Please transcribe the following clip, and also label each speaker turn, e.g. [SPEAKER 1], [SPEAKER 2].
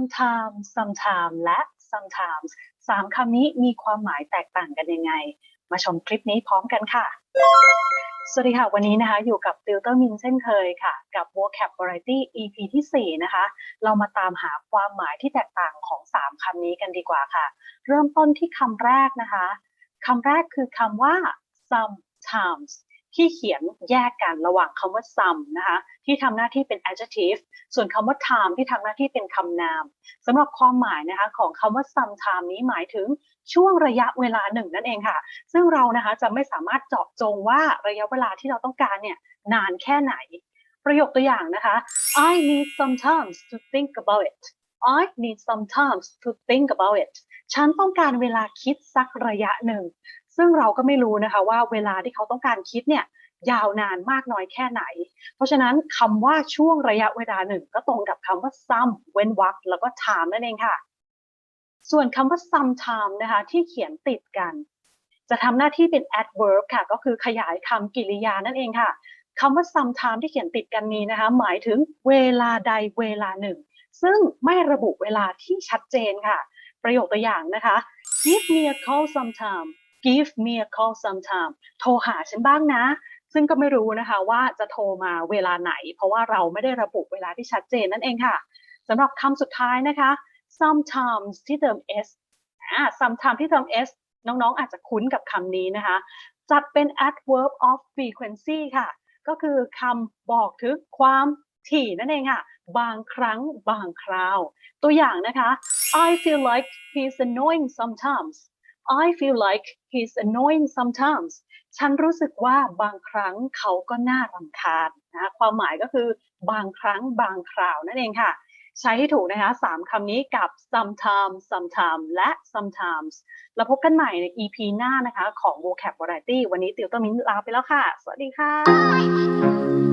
[SPEAKER 1] sometimes sometime และ sometimes สามคำนี้มีความหมายแตกต่างกันยังไง มาชมคลิปนี้พร้อมกันค่ะ สวัสดีค่ะ วันนี้นะคะ อยู่กับติวเตอร์มินเช่นเคยค่ะ กับ vocab variety EP ที่ 4 นะคะ เรามาตามหาความหมายที่แตกต่างของ 3 คำนี้กันดีกว่าค่ะ เริ่มต้นที่คำแรกนะคะคำแรกคือคำว่า sometimes ที่เขียนแยกกันระหว่างคำว่า some นะคะที่ทำหน้าที่เป็น adjective ส่วนคำว่า time ที่ทำหน้าที่เป็นคำนามสำหรับความหมายนะคะของคำว่า sometime นี้หมายถึงช่วงระยะเวลาหนึ่งนั่นเองค่ะ ซึ่งเรานะคะจะไม่สามารถเจาะจงว่าระยะเวลาที่เราต้องการเนี่ยนานแค่ไหน ประโยคตัวอย่างนะคะ I need some time to think about it I need some time to think about it ฉันต้องการเวลาคิดสักระยะหนึ่ง ซึ่งเราก็ไม่รู้นะคะว่าเวลาที่เขาต้องการคิดเนี่ยยาวนานมากน้อยแค่ไหน เพราะฉะนั้นคำว่าช่วงระยะเวลาหนึ่งก็ตรงกับคำว่า some เว้นวรรคแล้วก็ time นั่นเองค่ะ ส่วนคำว่า sometime นะคะที่เขียนติดกัน จะทำหน้าที่เป็น adverb ค่ะ ก็คือขยายคำกริยานั่นเองค่ะคำว่า sometime ที่เขียนติดกันนี้นะคะ หมายถึงเวลาใดเวลาหนึ่ง ซึ่งไม่ระบุเวลาที่ชัดเจนค่ะ ประโยคตัวอย่างนะคะ give me a call sometime give me a call sometime โทรหาฉันบ้างนะ ซึ่งก็ไม่รู้นะคะว่าจะโทรมาเวลาไหน เพราะว่าเราไม่ได้ระบุเวลาที่ชัดเจนนั่นเองค่ะสำหรับคำสุดท้ายนะคะ sometimes ที่เติม s อ่า sometimes ที่เติม s น้องๆ อาจจะคุ้นกับคำนี้นะคะ จัดเป็น adverb of frequency ค่ะ ก็คือคำบอกถึงความถี่นั่นเองค่ะ บางครั้งบางคราว ตัวอย่างนะคะ I feel like he's annoying sometimes I feel like he's annoying sometimes ฉันรู้สึกว่าบางครั้งเขาก็น่ารำคาญนะความหมายก็คือบางครั้งบางคราวนั่นเองค่ะ ใช้ให้ถูกนะคะสามคำนี้กับ sometimes sometimes และ sometimes แล้วพบกันใหม่ใน EP หน้านะคะ ของ vocab variety วันนี้ติวเตอร์มิ้นลาไปแล้วค่ะ สวัสดีค่ะ